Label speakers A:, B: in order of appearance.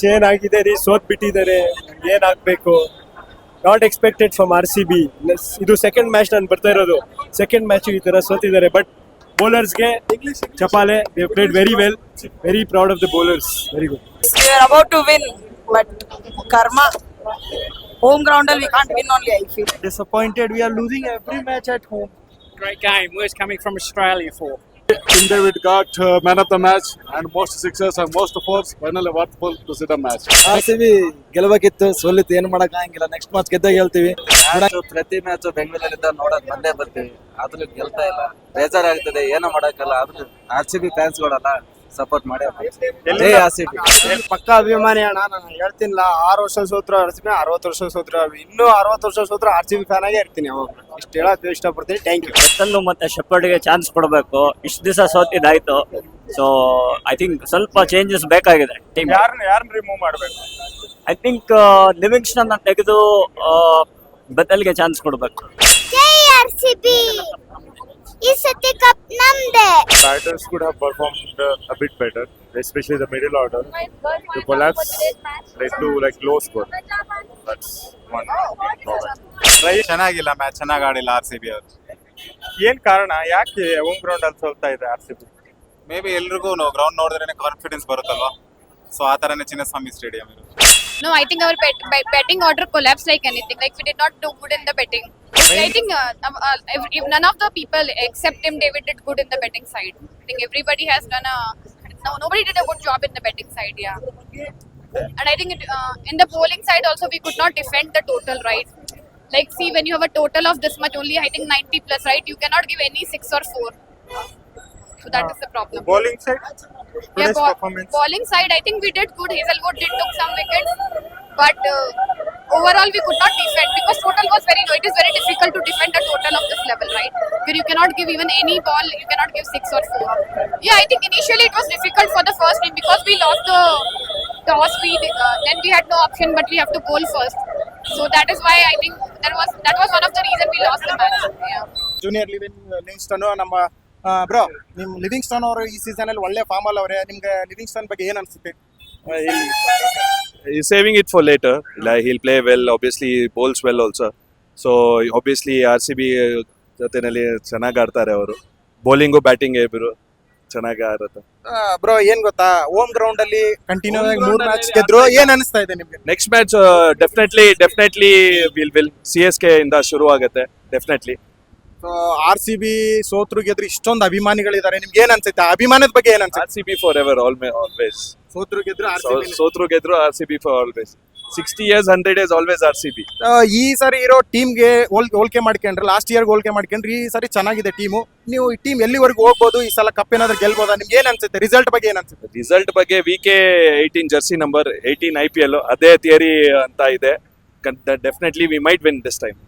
A: ಚೇನಾಗಿದೆ ರೀ ಸೋತ್ ಬಿಟ್ಟಿದ್ದಾರೆ ಏನಾಗಬೇಕು? Not expected from R C B ಇದು ಸೆಕೆಂಡ್ ಮ್ಯಾಚ್ ನಾನು ಬರ್ತಾ ಇರೋದು. ಸೆಕೆಂಡ್ ಮ್ಯಾಚ್ ಈ ತರ ಸೋತಿದ್ದಾರೆ ಬಟ್ ಬೌಲರ್ಸ್ಗೆ ಚಪಾಲೆ they played very well very proud of the bowlers
B: very good about to win but ಕರ್ಮ ಹೋಮ್ ಗ್ರೌಂಡ್ ಅಲ್ಲಿ can't win only I feel
A: disappointed we are losing every match at home
C: great guy is coming from Australia for
D: King David got uh, man of the match and most sixes and most fours. Finally, worthwhile to sit a match.
E: R C B ಗೆಲ್ಬೇಕಿತ್ತು ಸೋಲಿತ್ತು ಏನು ಮಾಡಕ್ ಆಗಂಗಿಲ್ಲ. Next match ಗೆದ್ದಾಗ ಗೆಲ್ತೀವಿ ಪ್ರತಿ match ಬೆಂಗಳೂರಲ್ಲಿದ್ದ ನೋಡಕ್ ಬಂದೇ ಬರ್ತೀವಿ. ಆದ್ರೂ ಗೆಲ್ತಾ ಇಲ್ಲ. ಬೇಜಾರಾಗ್ತದೆ ಏನೂ ಮಾಡಕ್ಕಲ್ಲ ಆದ್ರೂ ಆರ್ ಸಿ ಬಿ ಫ್ಯಾನ್ಸ್ಗಳಲ್ಲ ಸಪೋರ್ಟ್ ಮಾಡಿ ಜೈ ಆರ್ ಸಿ
A: ಪಕ್ಕ ಅಭಿಮಾನಿ ಅಣ್ಣ ನಾನು ಹೇಳ್ತೀನಿಲ್ಲ ಆರು ವರ್ಷ ಸೂತ್ರ ಆರ್ ಸಿ ಬಿ ಅರವತ್ತು ವರ್ಷ ಸೂತ್ರ ಇನ್ನೂ ಅರವತ್ತು ವರ್ಷ ಸೂತ್ರ ಆರ್ ಸಿ ಬಿ ಫ್ಯಾನ್ ಆಗೇ ಇರ್ತೀನಿ ಅವಾಗ. ಇಷ್ಟು ಹೇಳಕ್ಕೆ ಇಷ್ಟಪಡ್ತೀನಿ ಥ್ಯಾಂಕ್ ಯು
F: ಬೆತ್ತಲ್ಲು ಮತ್ತೆ ಶೆಪರ್ಡ್ಗೆ ಚಾನ್ಸ್ ಕೊಡಬೇಕು. ಇಷ್ಟು ದಿವಸ ಸೋತಿದ್ದಾಯ್ತು. ಸೊ ಐ ಥಿಂಕ್ ಸ್ವಲ್ಪ ಚೇಂಜಸ್ ಬೇಕಾಗಿದೆ ಟೀಮ್
D: ಯಾರನ್ನ ಯಾರನ್ನ ರಿಮೂವ್ ಮಾಡಬೇಕು?
F: ಐ ಥಿಂಕ್ ಲಿವಿಂಗ್ಸ್ಟನ್ ತೆಗೆದು ಬೆತ್ತಲ್ಗೆ ಚಾನ್ಸ್ ಕೊಡಬೇಕು.
G: ಜೈ ಆರ್ ಸಿ ಬಿ ಈ ಸತಿ ಕಪ್ ನಮ್ದೇ
D: ಬ್ಯಾಟರ್ಸ್ ಕೂಡ perform a bit better especially the middle order to collapse like to like close score that's one try
H: ಚೆನ್ನಾಗಿಲ್ಲ ಮ್ಯಾಚ್ ಚೆನ್ನಾಗಿ ಆಡಿಲ್ಲ ಆರ್ ಸಿ ಬಿ ಅವರು.
D: ಏನ್ ಕಾರಣ? ಯಾಕೆ ಹೋಮ್ ಗ್ರೌಂಡ್ ಅಲ್ಲಿ ಸೋಲ್ತಾ ಇದೆ R C B
H: maybe ಎಲ್ರಿಗೂ ಗ್ರೌಂಡ್ ನೋಡಿದ್ರೆನೆ ಕಾನ್ಫಿಡೆನ್ಸ್ ಬರುತ್ತಲ್ವಾ? ಸೊ ಆ ಥರನೇ ಚಿನ್ನಸ್ವಾಮಿ ಸ್ಟೇಡಿಯಂ ಇರುತ್ತೆ.
I: No, I think our bet, bet- betting order collapsed like anything. Like we did not do good in the betting. I think uh, um, uh, if, if none of the people except him, David, did good in the betting side. I think everybody has done a. No, nobody did a good job in the betting side. Yeah. And I think it, uh, in the polling side also we could not defend the total, right? Like, see, when you have a total of this much, only I think 90 plus, right? You cannot give any six or four. So that is the problem.
D: Bowling side
I: Yeah, ball, bowling side, I think we did good. Hazelwood did took some wickets, but uh, overall we could not defend because total was very low. It is very difficult to defend a total of this level, right? Where you cannot give even any ball, you cannot give six or four. Yeah, I think initially it was difficult for the first team because we lost the toss. We uh, then we had no option, but we have to bowl first. So that is why I think there was that was one of the reason we lost the match. Yeah.
A: Junior living Livingston ನಮ್ಮ Bro ನಿಮ್ Livingstone ಅವರು ಈ season ಅಲ್ಲಿ ಒಳ್ಳೆ form ಅಲ್ಲಿ ಅವರೇ. ನಿಮ್ಗೆ Livingston ಬಗ್ಗೆ ಏನ್ ಅನ್ಸುತ್ತೆ?
J: he's saving it for later. Like he'll play well. Obviously, he bowls well also. So obviously, R C B ಜೊತೆನಲ್ಲಿ ಚೆನ್ನಾಗಿ ಆಡ್ತಾರೆ ಅವರು. ಬೌಲಿಂಗು ಬ್ಯಾಟಿಂಗ್ ಇಬ್ರು ಚೆನ್ನಾಗಿ ಆಡುತ್ತೆ.
A: ಬ್ರೋ ಏನ್ ಗೊತ್ತಾ? ಹೋಮ್ ಗ್ರೌಂಡ್ ಅಲ್ಲಿ ಕಂಟಿನ್ಯೂ ಆಗಿ ಮೂರ್ ಮ್ಯಾಚ್ ಗೆದ್ರು. ಏನ್ ಅನಿಸ್ತಾ ಇದೆ ನಿಮ್ಗೆ?
J: Next match definitely definitely will will C S K ಇಂದ ಶುರು ಆಗುತ್ತೆ ಡೆಫಿನೆಟ್ಲಿ
A: ಆರ್ ಸಿ ಬಿ ಸೋತ್ರು ಗೆದ್ರೆ ಇಷ್ಟೊಂದು ಅಭಿಮಾನಿಗಳಿದ್ದಾರೆ. ನಿಮ್ಗೆ ಏನ್ ಅನ್ಸುತ್ತೆ ಆ ಅಭಿಮಾನದ ಬಗ್ಗೆ ಏನ್ ಅನ್ಸುತ್ತೆ
J: R C B forever always
A: ಸೋತ್ರು ಗೆದ್ರು ಆರ್ ಸಿ ಬಿ
J: ಸೋತ್ರು ಗೆದ್ರು R C B for always sixty years hundred years always R C B
A: ಈ ಸರಿ ಇರೋ ಟೀಮ್ಗೆ ಹೋಲ್ಕೆ ಮಾಡ್ಕೊಂಡ್ರೆ ಲಾಸ್ಟ್ ಇಯರ್ ಹೋಲ್ಕೆ ಮಾಡ್ಕೊಂಡ್ರಿ ಈ ಸರಿ ಚೆನ್ನಾಗಿದೆ ಟೀಮು. ನೀವು ಈ ಟೀಮ್ ಎಲ್ಲಿವರೆಗೂ ಹೋಗ್ಬೋದು? ಈ ಸಲ ಕಪ್ ಏನಾದ್ರೂ ಗೆಲ್ಬೋದಾ? ನಿಮ್ಗೆ ಏನ್ ಅನ್ಸುತ್ತೆ ರಿಸಲ್ಟ್ ಬಗ್ಗೆ ಏನ್ ಅನ್ಸುತ್ತೆ
J: ರಿಸಲ್ಟ್ ಬಗ್ಗೆ V K eighteen jersey number eighteen I P L ಅದೇ ಥಿಯರಿ ಅಂತ ಇದೆ. Definitely we might win this time